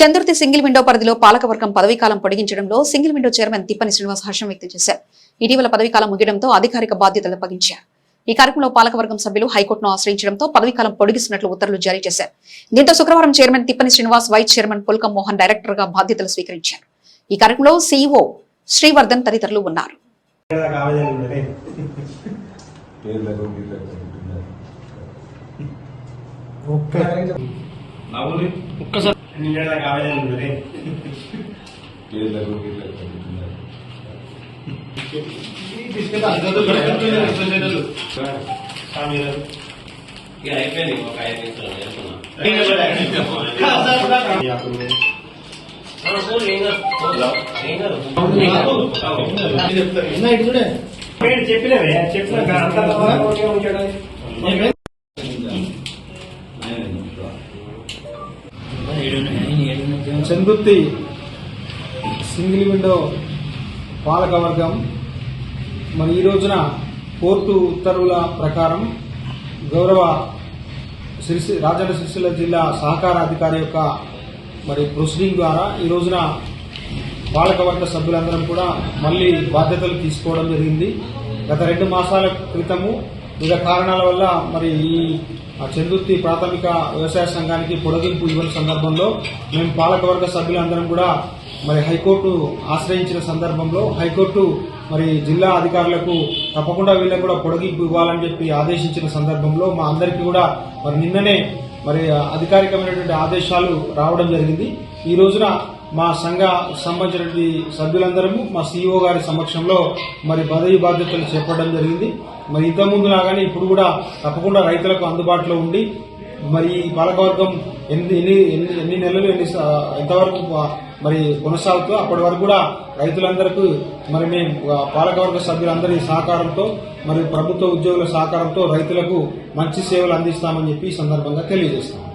చంద్రుతి single window పరిధిలో పాలకవర్గం పదవీకాలం పొడిగించడంలో single window chairman Tippani Srinivas హర్షం వ్యక్తం చేశారు. ఇటీవల పదవీకాలం ముగియడంతో అధికారిక బాధ్యతలు అప్పగించారు. ఈ కార్యక్రమంలో పాలకవర్గం సభ్యులు హైకోర్టును ఆశ్రయించడంతో పదవీకాలం పొడిగిస్తున్నట్లు ఉత్తర్వులు జారీ చేశారు. దీంతో శుక్రవారం chairman Tippani Srinivas vice chairman Pulkam Mohan డైరెక్టర్గా బాధ్యతలు స్వీకరించారు. ఈ కార్యక్రమంలో సీఈఓ శ్రీవర్ధన్ తదితరులు ఉన్నారు. ఆవేదన ఉన్నది పేర్లకు గీర్లకు ఉంటున్నారు. ఒక్క నవ్వులు నిన్నటిదాకా ఆవేదన ఉన్నది పేర్లకు గీర్లకు ఉంటున్నారు. ఇక అయిపోయింది ఒక ఐదు నిమిషాలు చేస్తున్నా నేను చెప్పినవే చెప్పినాక చందుర్తి సింగిల్ విండో పాలకవర్గం. మరి ఈ రోజున కోర్టు ఉత్తర్వుల ప్రకారం గౌరవ సిరిసి రాజన్న సిరిసిల్ల జిల్లా సహకార అధికారి యొక్క మరి ప్రొసీడింగ్ ద్వారా ఈ రోజున బాలకవర్గ సభ్యులందరం కూడా మళ్ళీ బాధ్యతలు తీసుకోవడం జరిగింది. గత రెండు మాసాల క్రితము వివిధ కారణాల వల్ల మరి ఈ చందుర్తి ప్రాథమిక వ్యవసాయ సంఘానికి పొడగింపు ఇవ్వని సందర్భంలో మేము పాలకవర్గ సభ్యులందరం కూడా మరి హైకోర్టు ఆశ్రయించిన సందర్భంలో హైకోర్టు మరి జిల్లా అధికారులకు తప్పకుండా వీళ్ళకు కూడా పొడగింపు ఇవ్వాలని చెప్పి ఆదేశించిన సందర్భంలో మా అందరికీ కూడా మరి నిన్ననే మరి అధికారికమైనటువంటి ఆదేశాలు రావడం జరిగింది. ఈ రోజున మా సంఘ సంబంధించినటువంటి సభ్యులందరము మా సీఈఓ గారి సమక్షంలో మరి పదవి బాధ్యతలు చేపట్టడం జరిగింది. మరి ఇంతకుముందు లాగానే ఇప్పుడు కూడా తప్పకుండా రైతులకు అందుబాటులో ఉండి మరి ఈ పాలకవర్గం ఎన్ని ఎన్ని ఎన్ని నెలలు ఎన్ని ఎంతవరకు మరి కొనసాగుతూ అప్పటి వరకు కూడా రైతులందరికీ మరి మేము పాలకవర్గ సభ్యులందరి సహకారంతో మరి ప్రభుత్వ ఉద్యోగుల సహకారంతో రైతులకు మంచి సేవలు అందిస్తామని చెప్పి ఈ సందర్భంగా తెలియజేస్తాం